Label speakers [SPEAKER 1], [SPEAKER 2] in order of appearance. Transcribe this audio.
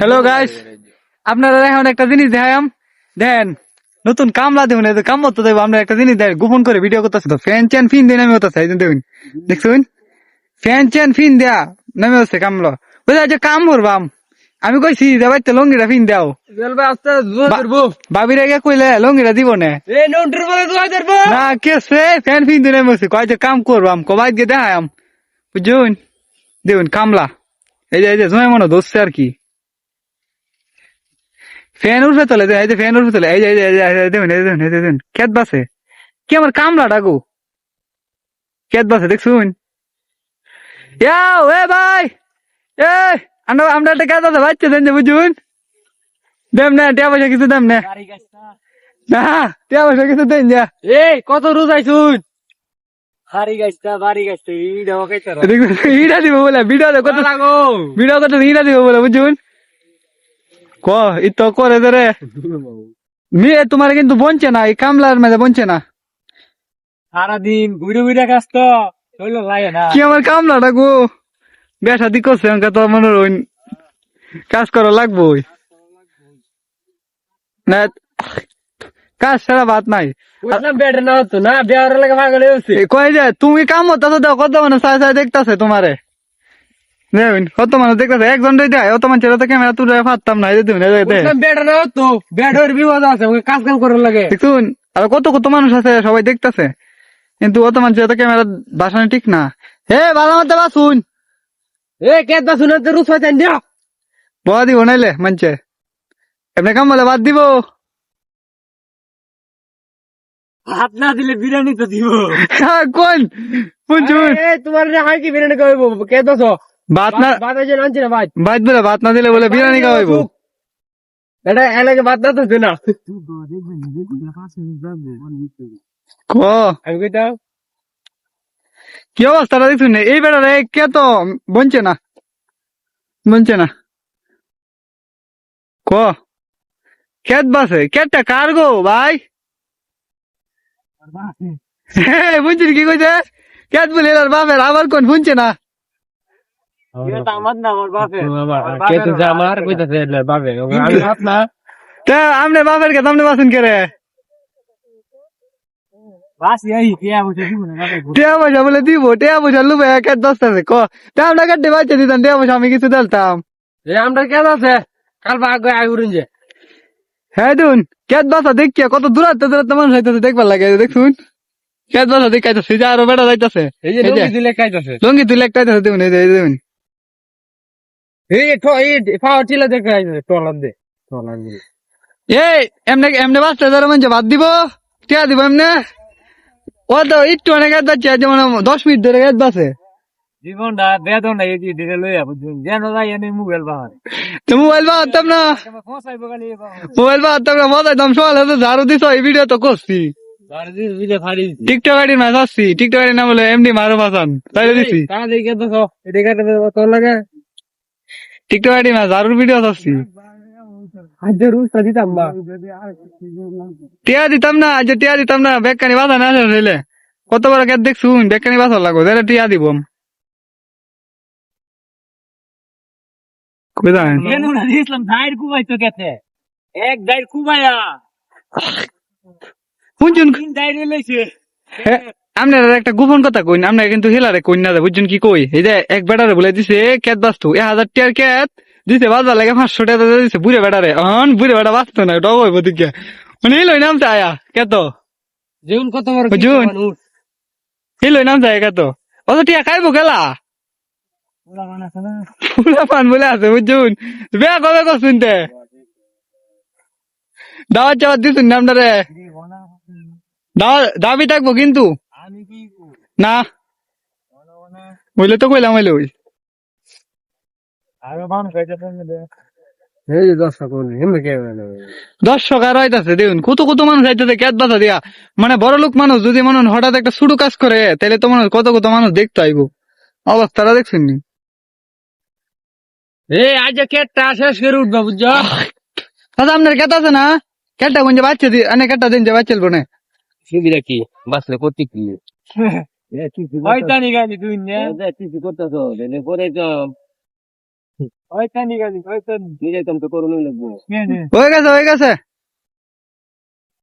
[SPEAKER 1] Hello guys আপনারা এখন একটা জিনিস দেখাম দেন নতুন কামলা দেবেন এই কাম তো দেবো আমরা একটা জিনিস দেখ গোপন করে ভিডিও করতেছি তো। ফ্যান চ্যান ফিন দিয়ে নামে হতেছে এই দেখুন। দেখছুন? ফ্যান চ্যান ফিন দেয়া নামে হচ্ছে কামলা। বুঝা যে কাম করবাম। আমি কইছি যে বাইতে লঙ্গিটা ফিন দাও। বাবির আগে কইলে লঙ্গিটা দিব না। না কে সে? ফ্যান ফিন দিয়ে নামে হচ্ছে কয় যে কাম করবাম কবাই গিয়ে দেখাম বুঝুন দেখুন কামলা। এই যে এই যে জয় মনে ধরছে আর কি। ফ্যান উঠবে তোলে এই যে ফ্যান উঠবে তোলে এই যে এই যে দেখুন এই দেখুন এই দেখুন কেত বাসে কি আমার কামলা ডাকু কেত বাসে দেখছুন ইয়াও এ ভাই এ আমরা আমরা একটা কাজ আছে বাচ্চা দেন বুঝুন দেম না টিয়া পয়সা কিছু দেম না না টিয়া পয়সা কিছু দেন যা
[SPEAKER 2] এই কত রোজ আইছুন হারি গাছটা বাড়ি গাছটা
[SPEAKER 1] ইটা দিব বলে ভিডিও কত
[SPEAKER 2] লাগো
[SPEAKER 1] ভিডিও কত ইটা দিব বলে বুঝুন ক ই তো করে দে রে। মেয়ে তোমার কিন্তু বঞ্চে না এই কামলার মাঝে বঞ্চে না।
[SPEAKER 2] সারাদিন ঘুরে ঘুরে কাজ তো লাগে না।
[SPEAKER 1] কি আমার কামলা ডাকবো বেসা দি করছে আমাকে তো মনে হয় কাজ করা লাগবো না কাজ ছাড়া ভাত নাই।
[SPEAKER 2] বেড়ে না হতো না বেয়ার লাগে ভাগলে
[SPEAKER 1] কয় যে তুমি কাম হতো দাও কত মানুষ সাই সাই দেখতাছে তোমারে। কত মানুষ দেখতাছে? একজন দুই দেয় অত মানুষের তো ক্যামেরা তুলে পারতাম না এই
[SPEAKER 2] বেড়ে না বেড়ের বিপদ আছে ওকে কাজ কাম করার লাগে।
[SPEAKER 1] দেখুন আর কত কত মানুষ আছে সবাই দেখতাছে। কিন্তু অত মানুষের তো ক্যামেরা বাসানো ঠিক না। হে ভালো মতো বাসুন!
[SPEAKER 2] এ কে শুনে তো রুস হইতেন দিও
[SPEAKER 1] দিব নাইলে মানছে। এমনি কাম বলে বাদ দিব।
[SPEAKER 2] হাত না দিলে বিরিয়ানি তো দিব।
[SPEAKER 1] হ্যাঁ, কোন?
[SPEAKER 2] তোমার হাই কি বিরিয়ানি কইবো কে দছ
[SPEAKER 1] ভাত না
[SPEAKER 2] বাদ হইছে না আনছি না ভাই
[SPEAKER 1] ভাত বলে ভাত না দিলে বলে বিরিয়ানি খাওয়াইবো
[SPEAKER 2] এটা এলাকে বাদ না তো না
[SPEAKER 1] ক
[SPEAKER 2] আমি কইতাম
[SPEAKER 1] কি অবস্থাটা দেখছুন এই বেড়ারে কে তো বঞ্চে না বঞ্চে না ক কেট বাসে কেটটা কার গো ভাই হ্যাঁ বুঝছিস কি কইছে কেট বলে এর বাপের আবার কোন শুনছে না আমনে বাপের কে তামনে বাসুন কে রে?
[SPEAKER 2] বাস এই কে বুঝে দিব না বাপে
[SPEAKER 1] টিয়া পয়সা বলে দিব টিয়া পয়সা লুবে কেট দশটা ক। তা আমরা কাটতে বাচ্চা দিতাম টিয়া পয়সা আমি কিছু দিতাম
[SPEAKER 2] এ আমরা কে আছে? কাল ভাগ আই উড়ুন যে।
[SPEAKER 1] হ্যাঁ দুন কেট বাসা দেখিয়া কত দূরাতে দূরাতে মানুষ হইতেছে দেখবার লাগে দেখুন কেট বাসা দেখাইতেছে যে আরও বেড়া যাইতেছে। লঙ্গি তুই লেখটাইতেছে এই দেখুন
[SPEAKER 2] এই পাওয়ার টিলা দেখে আইছে টলার দে টলার দে।
[SPEAKER 1] এই এমনি এমনি বাসটা মানুষ ভাত দিব টিয়া দিব এমনি। ও তো একটু অনেক যাচ্ছে যেমন দশ মিনিট ধরে গাছ বাসে।
[SPEAKER 2] জীবনটা বেদনটা এই যে দিলে লইয়া যেন যাই এনে মোবাইল বাহার।
[SPEAKER 1] তো মোবাইল না। মোবাইল বা হতাম না মজা দাম সকাল হতে ঝাড়ু দিছ এই ভিডিও তো করছি। টিকটক মাছ আসছি টিকটক আইডির নাম হলো এমডি মারো মাসান তাই দিছি।
[SPEAKER 2] তা দেখে তো সব এটা কাটে তোর লাগে?
[SPEAKER 1] টিকটক আইডির মাছ ঝাড়ুর ভিডিও
[SPEAKER 2] দিতাম বা
[SPEAKER 1] টিয়া দিতাম না আজ টিয়া দিতাম না বেকানি বাধা না কত বড় গেট দেখছুন বেকানি বাধা লাগো তাহলে টিয়া দিব। কই দাঁড়ান
[SPEAKER 2] কেন না দিয়েছিলাম দাইর কুবাই তো কেতে এক দাইর কুবাইয়া
[SPEAKER 1] শুনছুন
[SPEAKER 2] তিন দাইর লইছে।
[SPEAKER 1] আপনার একটা গোপন কথা কইন আপনার কিন্তু হেলারে কইন না বুঝছেন কি কই? এই যে এক বেটারে বলে দিছে ক্যাত বাস্তু এক হাজার টিয়ার ক্যাত দিছে বাজার লাগে পাঁচশো টাকা দিছে বুড়ে বেটারে। অন বুড়ে বেটা বাঁচতো না ডব হইব দিকে। মানে হিলই নামছে আয়া কেত
[SPEAKER 2] যেমন কত বড়
[SPEAKER 1] বুঝুন। হিলই নামছে আয়া কেত অত টিয়া খাইবো গেলা পুরা পান বলে আছে বুঝছুন? বেয়া কবে করছুন তে? দাওয়াত চাওয়াত দিছুন না আপনারে? দাওয়া- দাবি থাকব কিন্তু। না? বলে তো কইলাম হইলে ওই।
[SPEAKER 2] আরও বান
[SPEAKER 1] দর্শক হইতাছে দেখুন কত কত মানুষ আইতেছে ক্যাত বাধা দিয়া। মানে বড় লোক মানুষ যদি মনে হঠাৎ একটা শুরু কাজ করে তাহলে তো মনে হয় কত কত মানুষ দেখতে আইব। অবস্থাটা দেখছেন নি?
[SPEAKER 2] এই আজ কেটটা শেষ করে উঠবা বুঝছ?
[SPEAKER 1] দাদা আপনার ক্যাত আছে না? ক্যাটটা কোন যে বাচ্চা দি অনেক ক্যাটটা দিন যে বাচ্চা না
[SPEAKER 2] সুবিধা কি? বাসলে করতে কি? হয়তানি গালি তুই না করতেছ পরে তো
[SPEAKER 3] ওই তানি গানি ওই তো নিজে তো করুন লাগবে
[SPEAKER 1] হয়ে গেছে হয়ে গেছে